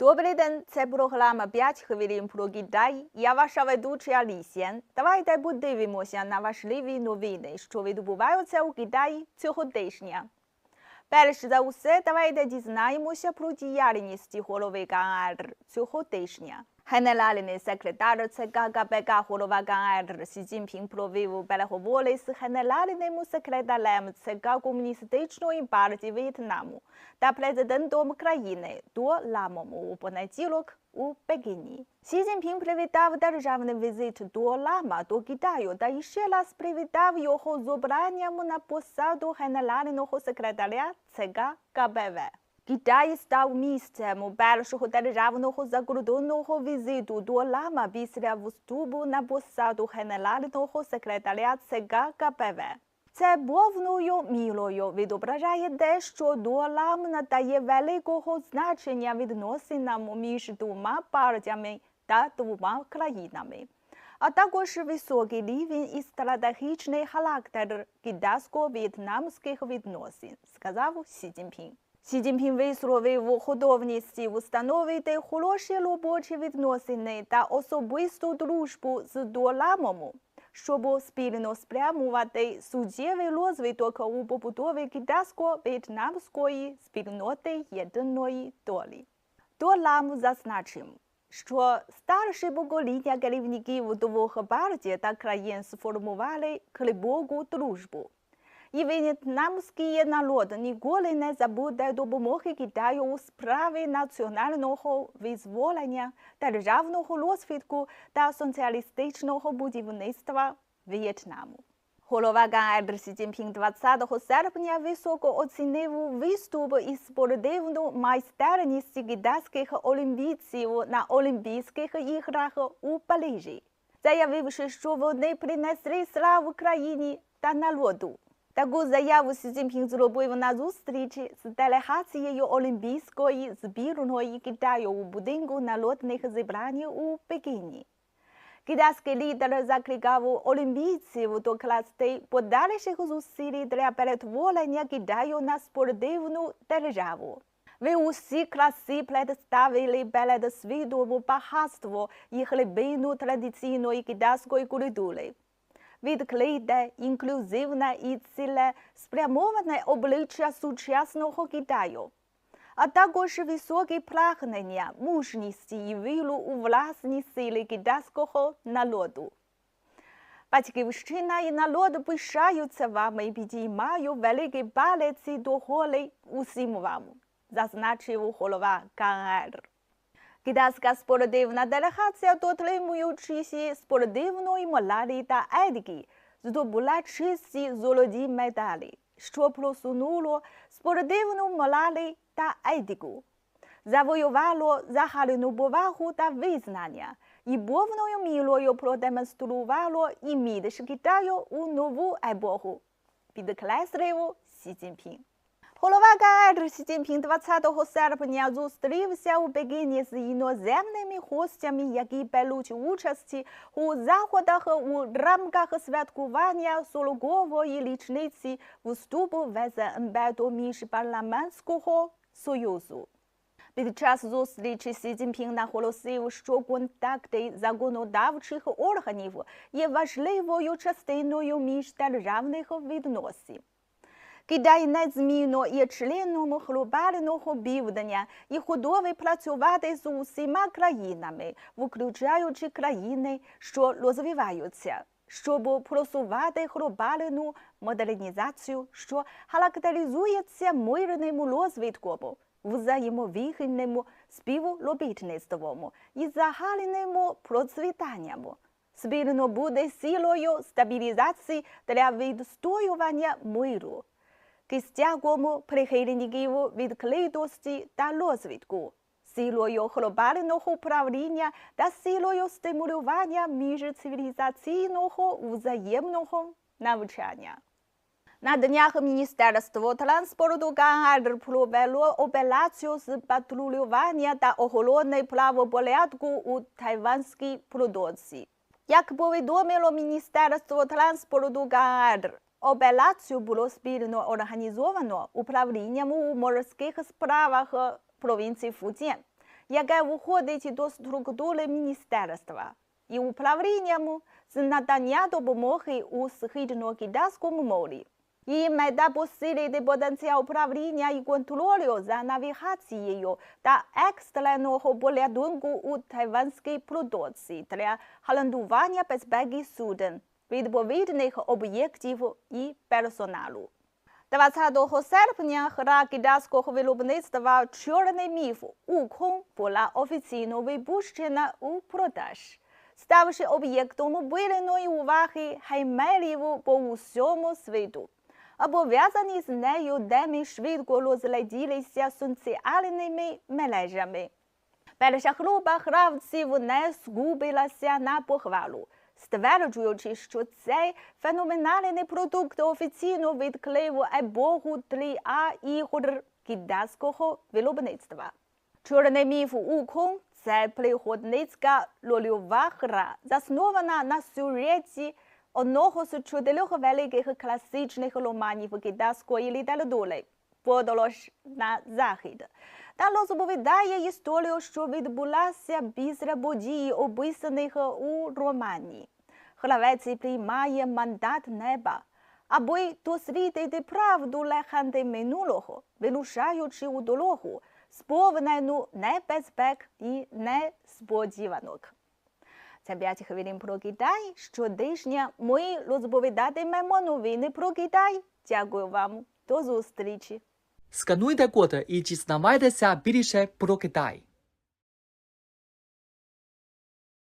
Добрий день, це програма 5 хвилин про Китай. Я ваша ведуча Лісєн. Давайте подивимося на важливі новини, що відбуваються у Китаї цього тижня. Перш за все, давайте дізнаємося про діяльність голови КНР цього тижня. Генеральний секретар ЦК КПК голова КНР Сі Цзіньпін провів переговори з генеральним секретарем ЦК Комуністичної партії В'єтнаму та президентом країни До Ламому у понеділок у Пекіні. Сі Цзіньпін привітав державний візит До Лама до Китаю та ще раз привітав його з обранням на посаду генерального секретаря ЦК КПВ. Китай став місцем першого державного закордонного візиту до Лама після вступу на посаду генерального секретаря ЦК КПВ. Це повною мірою відображає те, що до надає великого значення відносинам між двома партіями та двома країнами, а також високий рівень і стратегічний характер китайсько-в'єтнамських відносин, сказав Сі Цзіньпін. Сі Цзіньпін висловив готовність встановити хороші робочі відносини та особисту дружбу з Доламом, щоб спільно спрямувати суттєвий розвиток у побудові китайсько-в'єтнамської спільноти єдиної долі. То нам зазначимо, що старші покоління керівників двох партій та країн сформували глибоку дружбу. І в'єтнамський народ ніколи не забуде допомоги Китаю у справі національного визволення, державного розвитку та соціалістичного будівництва В'єтнаму. Голова КНР Сі Цзіньпін 20 серпня високо оцінив виступ і спортивну майстерність китайських олімпійців на Олімпійських іграх у Парижі, заявивши, що вони принесли славу країні та народу. Таку заяву Сі Цзіньпін зробив на зустрічі з делегацією Олімпійської збірної Китаю у будинку народних зібрань у Пекіні. Китайський лідер закликав олімпійців докласти подальших зусиль для перетворення Китаю на спортивну державу. Ви усі краси представили перед світом багатство і глибину традиційної китайської культури відкрите, інклюзивне і цілеспрямоване обличчя сучасного Китаю, а також високі прагнення, мужність і віру у власні сили китайського народу. Батьківщина і народ пишаються вами і підіймаю великі палець до гори усім вам, зазначив голова КНР. Китайська спортивна делегація, дотримуючись спортивної моралі та етики, здобула чисті золоті медалі, що просунуло спортивну моралі та етику, завоювало загальну повагу та визнання. І повною мірою продемонструвало імідж Китаю у нову епоху, підкреслив Сі Цзіньпін. Голова КНР Сі Цзіньпін 20 серпня зустрівся у Пекіні з іноземними гостями, які беруть участь у заходах у рамках святкування 40-ї річниці вступу ВЗНБ до Міжпарламентського союзу. Під час зустрічі Сі Цзіньпін наголосив, що контакти законодавчих органів є важливою частиною міждержавних відносин. Китай незмінно є членом глобального південня і готовий працювати з усіма країнами, включаючи країни, що розвиваються, щоб просувати глобальну модернізацію, що характеризується мирним розвитком, взаємовигідним співробітництвом і загальним процвітанням. Спільно буде силою стабілізації для відстоювання миру кістяком прихильників відкритості та розвитку, силою глобального управління та силою стимулювання міжцивілізаційного взаємного навчання. На днях Міністерство транспорту КНР провело операцію з патрулювання та охорони правопорядку у тайванській продовці. Як повідомило Міністерство транспорту КНР, Операцію було спільно організовано управлінням у морських справах провінції Фуцєн, яке входить до структури міністерства, і управлінням з надання допомоги у Східно-Китайському морі. Її мета посилити потенціал управління і контролю за навігацією та екстреного порятунку у тайванській протоці для гарантування безпеки суден, відповідних об'єктів і персоналу. 20 серпня гра китайського виробництва «Чорний міф» «Укон» була офіційно випущена у продаж, ставши об'єктом пильної уваги хаймерів по усьому світу. Обов'язані з нею теми швидко розлетілися соціальними мережами. Перша група гравців не згубилася на похвалу, стверджуючи, що цей феноменальний продукт офіційно відкрив епоху 3А ігор китайського виробництва. Чорний міф Укон – це пригодницька рольова гра, заснована на сюжеті одного з чотирьох великих класичних романів китайської літератури «Подорож на захід» та розповідає історію, що відбулася після подій, описаних у романі. Гравець приймає мандат неба, аби дослідити правду легенди минулого, вирушаючи у дорогу, сповнену небезпек і несподіванок. Це 5 хвилин про Китай. Щотижня ми розповідатимемо новини про Китай. Дякую вам. До зустрічі. Скануйте код і дізнавайтеся більше про Китай.